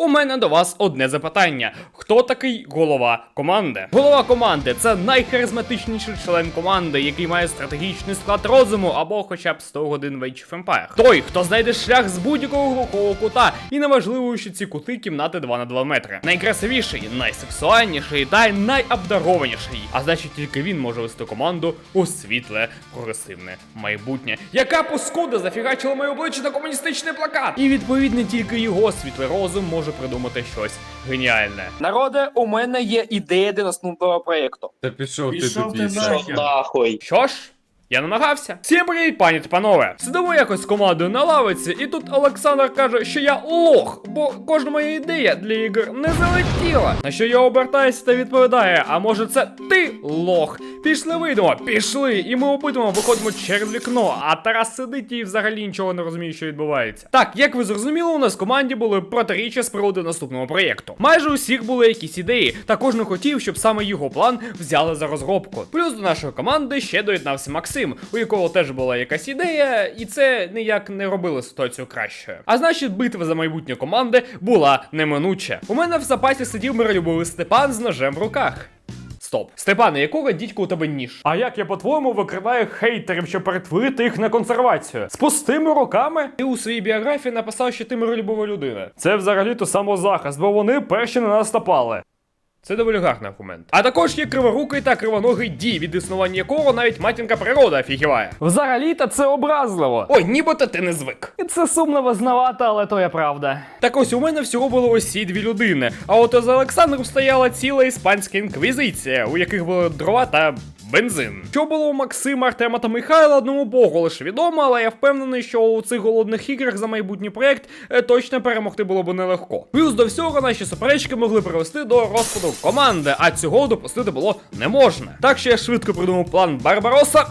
У мене до вас одне запитання: хто такий голова команди? Голова команди це найхаризматичніший член команди, який має стратегічний склад розуму або хоча б 100 годин в Age of Empires. Той, хто знайде шлях з будь-якого глухого кута, і неважливо, що ці кути кімнати 2 на 2 метри. Найкрасивіший, найсексуальніший та найобдарованіший. А значить, тільки він може вести команду у світле, прогресивне майбутнє. Яка паскуда зафігачила моє обличчя на комуністичний плакат? І відповідно тільки його світлий розум може придумати щось геніальне. Народе, у мене є ідея для наступного проєкту. Та пішов ти Пішов ти нахер. Нахуй. Що ж? Я намагався. Всім привіт, пані та панове. Сидимо якось з командою на лавиці, і тут Олександр каже, що я лох, бо кожна моя ідея для ігор не залетіла. На що я обертаюся та відповідає: а може це ти лох? Пішли вийдемо, пішли, і ми обидва виходимо через вікно, а Тарас сидить і взагалі нічого не розуміє, що відбувається. Так, як ви зрозуміли, у нас в команді були протиріччя з приводу наступного проєкту. Майже у всіх були якісь ідеї, та кожен хотів, щоб саме його план взяли за розробку. Плюс до нашої команди ще доєднався Максим, у якого теж була якась ідея, і це ніяк не робило ситуацію кращою. А значить, битва за майбутнє команди була неминуча. У мене в запасі сидів миролюбивий Степан з ножем в руках. Стоп. Степане, якого дідька у тебе ніж? А як я по-твоєму викриваю хейтерів, щоб перетворити їх на консервацію? З пустими руками? Ти у своїй біографії написав, що ти миролюбова людина. Це взагалі-то самозахист, бо вони перші на нас напали. Це доволі гарний аргумент. А також є криворукий та кривоногий дій, від існування якого навіть матінка природа офігіває. Взагалі-то це образливо. Ой, нібито ти не звик. І це сумно визнавати, але то є правда. Так ось у мене всього було ось ці дві людини. А от за Олександром стояла ціла іспанська інквізиція, у яких були дрова та. Бензин. Що було у Максима, Артема та Михайла, одному богу лише відомо, але я впевнений, що у цих голодних іграх за майбутній проєкт е, точно перемогти було б нелегко. Плюс до всього наші суперечки могли привести до розпаду команди, а цього допустити було не можна. Так що я швидко придумав план Барбароса.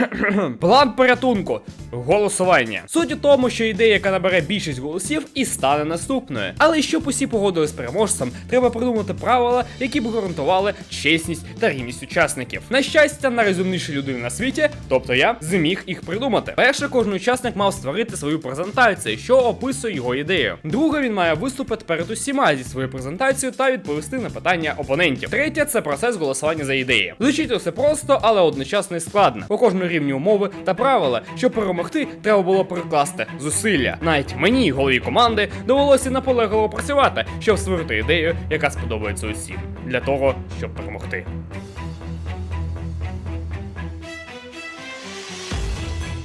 план порятунку. Голосування. Суть у тому, що ідея, яка набере більшість голосів, і стане наступною. Але щоб усі погодили з переможцем, треба придумати правила, які б гарантували чесність та рівність учасників. На щастя, найрозумніші людини на світі, тобто я, зміг їх придумати. Перше, кожен учасник мав створити свою презентацію, що описує його ідею. Друге, він має виступити перед усіма зі своєю презентацією та відповісти на питання опонентів. Третє це процес голосування за ідеї. Звучить все просто, але одночасно і складно. У кожному рівні умови та правила, щоб перемогти, треба було прикласти зусилля. Навіть мені, голові команди, довелося наполегливо працювати, щоб створити ідею, яка сподобається усім, для того, щоб перемогти.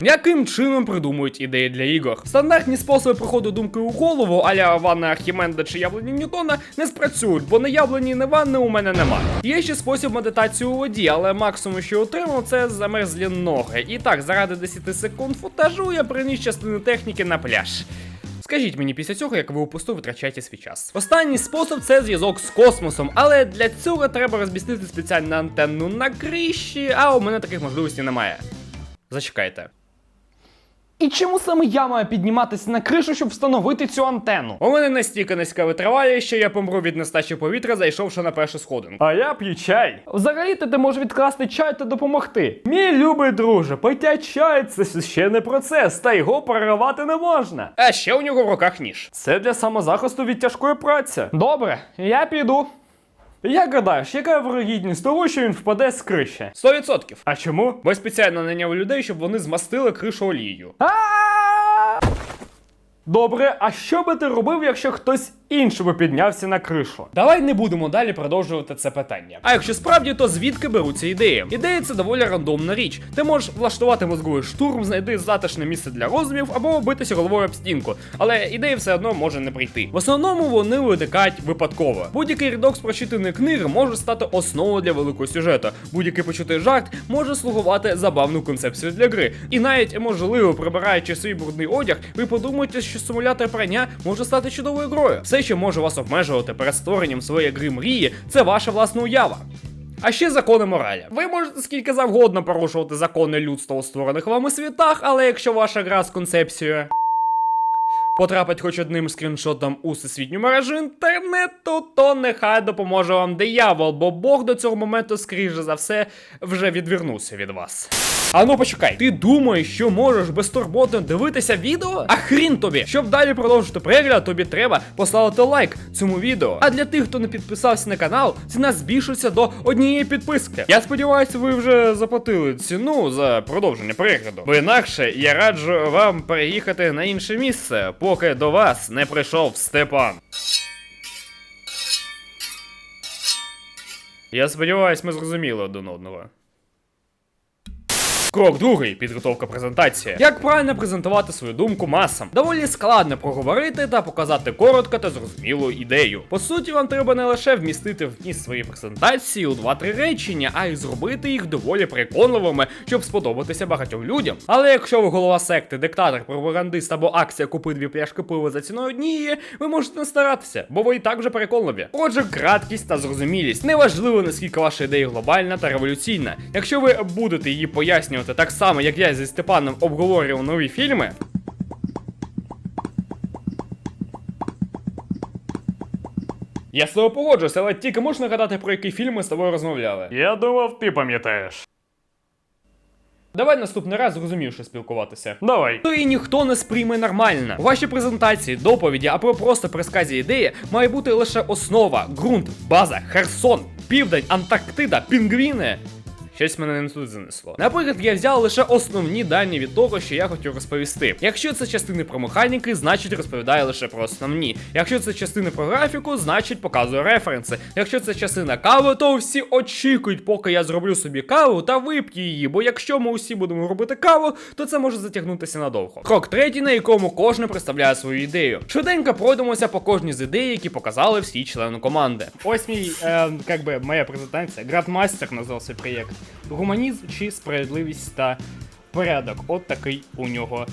Яким чином придумують ідеї для ігор? Стандартні способи приходу думки у голову, аля ванна Архімеда чи яблуні Ньютона, не спрацюють, бо не яблуні, не ванни у мене немає. Є ще спосіб медитації у воді, але максимум, що отримав, це замерзлі ноги. І так, заради 10 секунд футажу я приніс частину техніки на пляж. Скажіть мені після цього, як ви упусту витрачаєте свій час. Останній спосіб це зв'язок з космосом, але для цього треба розмістити спеціальну антенну на криші, а у мене таких можливостей немає. Зачекайте. І чому саме я маю підніматися на кришу, щоб встановити цю антенну? У мене настільки низька витривалість, що я помру від нестачі повітря, зайшовши на першу сходинку. А я п'ю чай. Взагалі ти можеш відкласти чай та допомогти. Мій любий друже, пиття чай це священний процес, та його переривати не можна. А ще у нього в руках ніж. Це для самозахисту від тяжкої праці. Добре, я піду. Як гадаєш, яка вирогідність того, що він впаде з криші? 100%. А чому? Бо я спеціально наняв людей, щоб вони змастили кришу олією. Добре, а що би ти робив, якщо хтось би піднявся на кришу? Давай не будемо далі продовжувати це питання. А якщо справді, то звідки беруться ідеї? Ідеї це доволі рандомна річ. Ти можеш влаштувати мозговий штурм, знайти затишне місце для роздумів або битися головою об стінку. Але ідеї все одно може не прийти. В основному вони виникають випадково. Будь-який рядок з прочитаної книги може стати основою для великого сюжету. Будь-який почутий жарт може слугувати забавну концепцію для гри. І навіть можливо, прибираючи свій брудний одяг, ви подумаєте, що симулятор прання може стати чудовою грою. Все, що може вас обмежувати перед створенням своєї гри мрії, це ваша власна уява. А ще закони моралі. Ви можете скільки завгодно порушувати закони людства у створених вами світах, але якщо ваша гра з концепцією. потрапить хоч одним скріншотом у всесвітню мережу інтернету, то нехай допоможе вам диявол, бо Бог до цього моменту, скоріше за все, вже відвернувся від вас. А ну почекай, ти думаєш, що можеш безтурботно дивитися відео? А хрін тобі! Щоб далі продовжити перегляд, тобі треба поставити лайк цьому відео. А для тих, хто не підписався на канал, ціна збільшується до однієї підписки. Я сподіваюся, ви вже заплатили ціну за продовження перегляду. Бо інакше я раджу вам переїхати на інше місце, поки до вас не прийшов Степан. Я сподіваюсь, ми зрозуміли один одного. Крок другий підготовка презентації. Як правильно презентувати свою думку масам? Доволі складно проговорити та показати коротко та зрозумілу ідею. По суті, вам треба не лише вмістити вміст своєї презентації у 2-3 речення, а й зробити їх доволі переконливими, щоб сподобатися багатьом людям. Але якщо ви голова секти, диктатор, пропагандист або акція купи дві пляшки пива за ціною однієї, ви можете не старатися, бо ви і так вже переконливі. Отже, краткість та зрозумілість. Неважливо наскільки ваша ідея глобальна та революційна. Якщо ви будете її пояснювати так само, як я зі Степаном обговорював нові фільми. Я з тобою погоджуюся, але тільки можеш нагадати, про які фільми з тобою розмовляли. Я думав, ти пам'ятаєш. Давай наступний раз зрозумівше спілкуватися. Давай. То і ніхто не сприйме нормально. У вашій презентації, доповіді або просто пересказі ідеї має бути лише основа, ґрунт, база, Херсон, Південь, Антарктида, пінгвіни. Щось мене не тут занесло. Наприклад, я взяв лише основні дані від того, що я хотів розповісти. Якщо це частини про механіки, значить розповідає лише про основні. Якщо це частини про графіку, значить показує референси. Якщо це частина кави, то всі очікують, поки я зроблю собі каву та вип'ю її. Бо якщо ми усі будемо робити каву, то це може затягнутися надовго. Крок третій, на якому кожен представляє свою ідею. Швиденько пройдемося по кожній з ідей, які показали всі члени команди. Ось мій, е, как би, моя презентація. Градмастер назвав свій проєкт. Гуманізм чи справедливість та порядок. От такий у нього.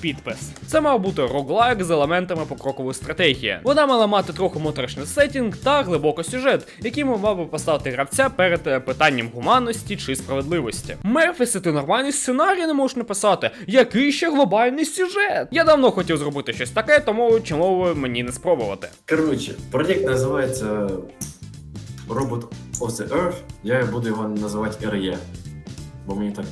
Підпис. Це мав бути роглайк з елементами покрокової стратегії. Вона мала мати трохи моторошний сетінг та глибоко сюжет, який мав би поставити гравця перед е, питанням гуманності чи справедливості. Мерфіси, ти нормальний сценарій не можеш написати. Який ще глобальний сюжет? Я давно хотів зробити щось таке, тому чому би мені не спробувати. Коротше, проєкт називається Robot of the Earth. Я буду його називати RE, бо мені так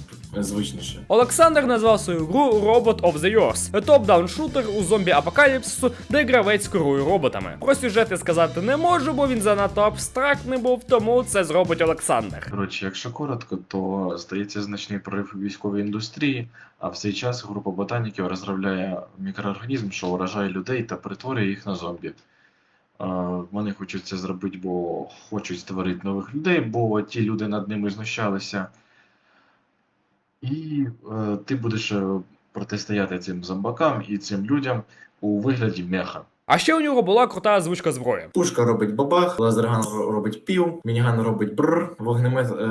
звичніше. Олександр назвав свою гру Robot of the Years. Топ-даун шутер у зомбі апокаліпсису, де гравець керує роботами. Про сюжети сказати не можу, бо він занадто абстрактний був, тому це зробить Олександр. Коротше, якщо коротко, то стається значний прорив у військовій індустрії, а в цей час група ботаніків розробляє мікроорганізм, що вражає людей та перетворює їх на зомбі. Вони хочуть це зробити, бо хочуть створити нових людей, бо ті люди над ними знущалися. І е, ти будеш е, протистояти цим зомбакам і цим людям у вигляді меха. А ще у нього була крута звичка зброї. Пушка робить бабах, лазерган робить пів, мініган робить бр, вогнемет. Е,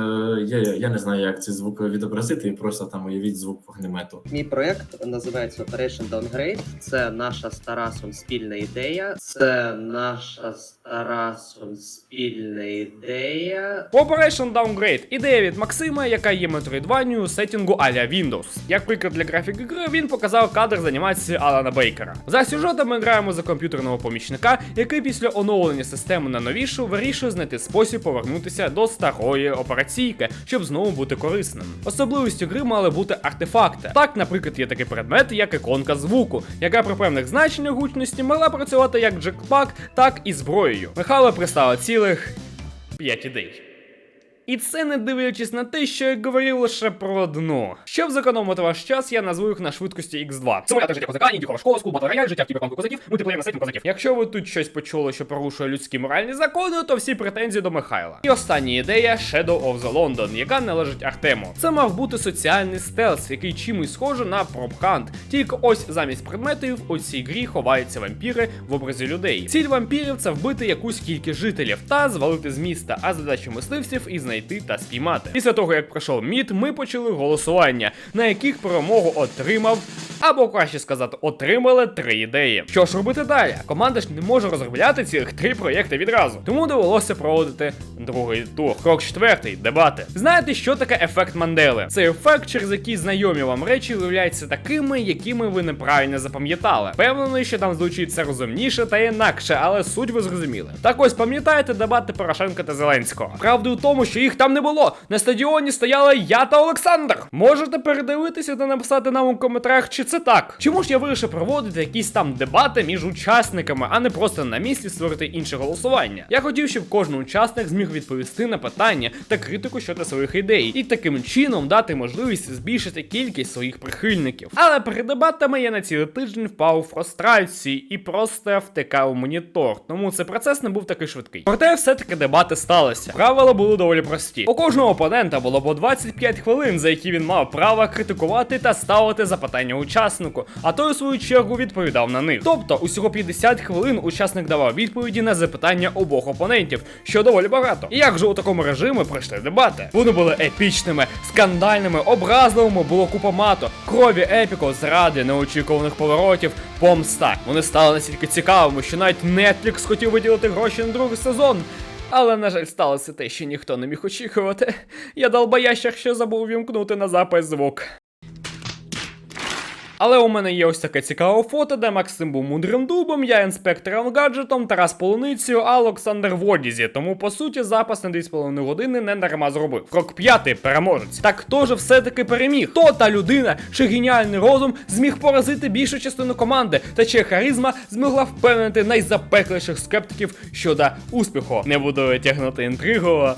я, я не знаю, як ці звуки відобразити, просто там уявіть звук вогнемету. Мій проект називається Operation Downgrade. Це наша з Тарасом спільна ідея. Це наша з Тарасом спільна ідея. Operation Downgrade ідея від Максима, яка є метроїдванію у сеттінгу аля Windows. Як приклад для графіки гри, він показав кадр з анімації Алана Бейкера. За сюжетом ми граємо за комп'ютерного помічника, який після оновлення системи на новішу вирішує знайти спосіб повернутися до старої операційки, щоб знову бути корисним. Особливістю гри мали бути артефакти. Так, наприклад, є такий предмет, як іконка звуку, яка при певних значеннях гучності могла працювати як джекпак, так і зброєю. Михайло представив цілих 5 ідей. І це не дивлячись на те, що я говорив лише про одну. Щоб зекономити ваш час, я назву їх на швидкості X2. Симулятор життя козака, індюкова школа, скул життя в кіберпанку козаків, мультиплеєр на сетінг козаків. Якщо ви тут щось почули, що порушує людські моральні закони, то всі претензії до Михайла. І остання ідея Shadow of the London, яка належить Артему. Це мав бути соціальний стелс, який чимось схожий на пробхант. Тільки ось замість предметів у цій грі ховаються вампіри в образі людей. Ціль вампірів це вбити якусь кількість жителів та звалити з міста, а задача мисливців і знайти та спіймати. Після того як пройшов мід, ми почали голосування, на яких перемогу отримав Або краще сказати, отримали три ідеї. Що ж робити далі? Команда ж не може розробляти цілих три проєкти відразу. Тому довелося проводити другий тур. Крок четвертий дебати. Знаєте, що таке ефект Мандели? Це ефект, через який знайомі вам речі виявляються такими, якими ви неправильно запам'ятали. Певний, що там звучить все розумніше та інакше, але суть ви зрозуміли. Так ось пам'ятаєте дебати Порошенка та Зеленського. Правда у тому, що їх там не було. На стадіоні стояли я та Олександр. Можете передивитися та написати нам у коментарях, чи це так. Чому ж я вирішив проводити якісь там дебати між учасниками, а не просто на місці створити інше голосування. Я хотів, щоб кожен учасник зміг відповісти на питання та критику щодо своїх ідей, і таким чином дати можливість збільшити кількість своїх прихильників. Але перед дебатами я на цілий тиждень впав у фрустрації і просто втикав монітор, тому цей процес не був такий швидкий. Проте все-таки дебати сталися. Правила були доволі прості. У кожного опонента було по 25 хвилин, за які він мав право критикувати та ставити запитання учаснику, а той у свою чергу відповідав на них. Тобто, усього 50 хвилин учасник давав відповіді на запитання обох опонентів, що доволі багато. І як же у такому режимі пройшли дебати? Вони були епічними, скандальними, образливими, було купа мато, крові епіко, зради, неочікуваних поворотів, помста. Вони стали настільки цікавими, що навіть Netflix хотів виділити гроші на другий сезон. Але, на жаль, сталося те, що ніхто не міг очікувати. Я долбоящик, що забув вімкнути на запис звук. Але у мене є ось таке цікаве фото, де Максим був мудрим дубом, я інспектором гаджетом, Тарас полуницею, а Олександр в одязі. Тому по суті запас на 2,5 години не дарма зробив. Крок п'ятий переможець. Так хто ж все-таки переміг? Хто та людина, чи геніальний розум зміг поразити більшу частину команди, та чи харизма змогла впевнити найзапекліших скептиків щодо успіху? Не буду витягнути інтригу.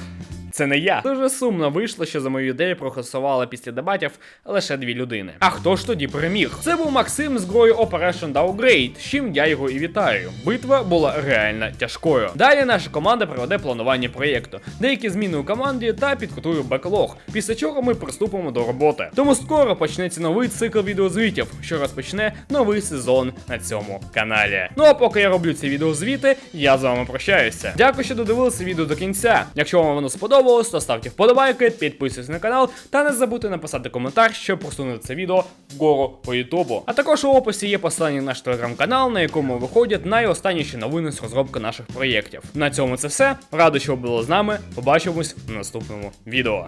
Це не я. Дуже сумно вийшло, що за мою ідею проголосували після дебатів лише дві людини. А хто ж тоді переміг? Це був Максим з грою Operation Downgrade, з чим я його і вітаю. Битва була реально тяжкою. Далі наша команда проведе планування проєкту, деякі зміни у команді та підготує беклог, після чого ми приступимо до роботи. Тому скоро почнеться новий цикл відеозвітів, що розпочне новий сезон на цьому каналі. Ну а поки я роблю ці відеозвіти, я з вами прощаюся. Дякую, що додивилися відео до кінця. Якщо вам воно сподобалось, ставте вподобайки, підписуйтесь на канал та не забудьте написати коментар, щоб просунути це відео вгору по Ютубу. А також у описі є посилання на наш телеграм-канал, на якому виходять найостанніші новини з розробки наших проєктів. На цьому це все. Радий, що ви були з нами. Побачимось в наступному відео.